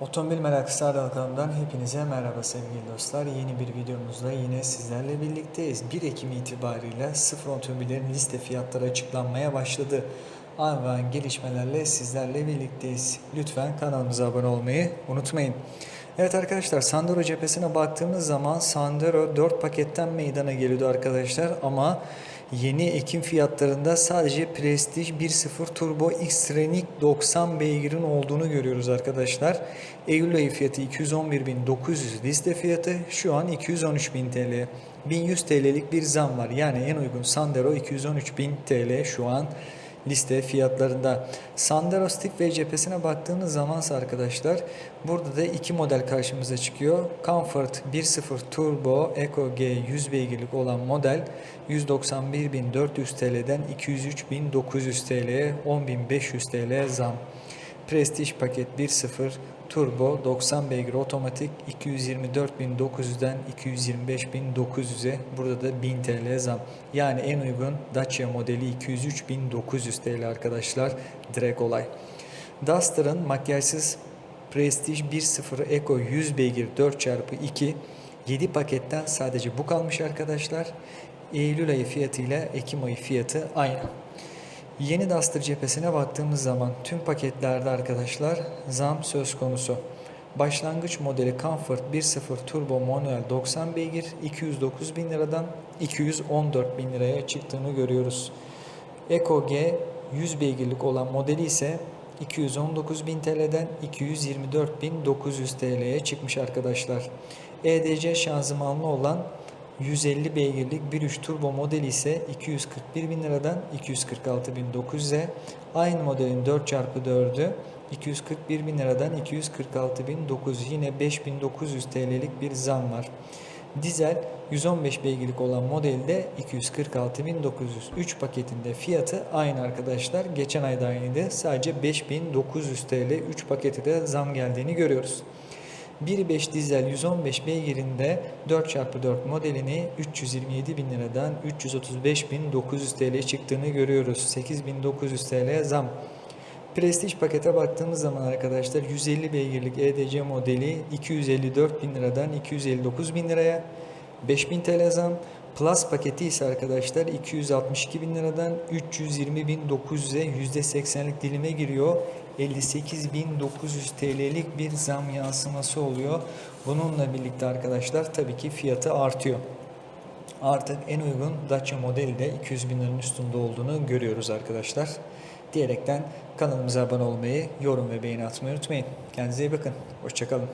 Otomobil Meraklısı kanalından hepinize merhaba sevgili dostlar. Yeni bir videomuzda yine sizlerle birlikteyiz. 1 Ekim itibariyle sıfır otomobillerin liste fiyatları açıklanmaya başladı. An ve an gelişmelerle sizlerle birlikteyiz. Lütfen kanalımıza abone olmayı unutmayın. Evet arkadaşlar Sandero cephesine baktığımız zaman Sandero 4 paketten meydana geliyordu arkadaşlar ama Yeni Ekim fiyatlarında sadece Prestige 1.0 Turbo X-Tronic 90 beygirin olduğunu görüyoruz arkadaşlar. Eylül ayı fiyatı 211.900 liste fiyatı şu an 213.000 TL. 1100 TL'lik bir zam var. Yani en uygun Sandero 213.000 TL şu an liste fiyatlarında. Sandero ve cephesine baktığımız zaman arkadaşlar burada da iki model karşımıza çıkıyor. Comfort 1.0 Turbo Eco G 100 beygirlik olan model 191.400 TL'den 203.900 TL'ye 10.500 TL zam. Prestige paket 1.0 Turbo 90 beygir otomatik 224.900'den 225.900'e burada da 1000 TL zam. Yani en uygun Dacia modeli 203.900 TL arkadaşlar direkt olay. Duster'ın makyajsız Prestige 1.0 Eco 100 beygir 4x2 7 paketten sadece bu kalmış arkadaşlar. Eylül ayı fiyatı ile Ekim ayı fiyatı aynı. Yeni Duster cephesine baktığımız zaman tüm paketlerde arkadaşlar zam söz konusu. Başlangıç modeli Comfort 1.0 Turbo manuel 90 beygir 209 bin liradan 214 bin liraya çıktığını görüyoruz. Eco G 100 beygirlik olan modeli ise 219 bin TL'den 224 bin 900 TL'ye çıkmış arkadaşlar. EDC şanzımanlı olan 150 beygirlik 1.3 turbo modeli ise 241 bin liradan 246 bin 900'e aynı modelin 4x4'ü 241 bin liradan 246 bin 900 yine 5900 TL'lik bir zam var. Dizel 115 beygirlik olan modelde 246 bin 900. 3 paketinde fiyatı aynı arkadaşlar. Geçen ayda aynıydı. Sadece 5900 TL 3 paketi de zam geldiğini görüyoruz. 1.5 dizel 115 beygirinde 4x4 modelini 327 bin liradan 335 bin 900 TL çıktığını görüyoruz. 8900 TL zam. Prestige pakete baktığımız zaman arkadaşlar 150 beygirlik EDC modeli 254 bin liradan 259 bin liraya 5000 TL zam. Plus paketi ise arkadaşlar 262 bin liradan 320 bin 900'e %80'lik dilime giriyor. 58.900 TL'lik bir zam yansıması oluyor. Bununla birlikte arkadaşlar tabii ki fiyatı artıyor. Artık en uygun Dacia modeli de 200 bin liranın üstünde olduğunu görüyoruz arkadaşlar. Diyerekten kanalımıza abone olmayı, yorum ve beğeni atmayı unutmayın. Kendinize iyi bakın. Hoşçakalın.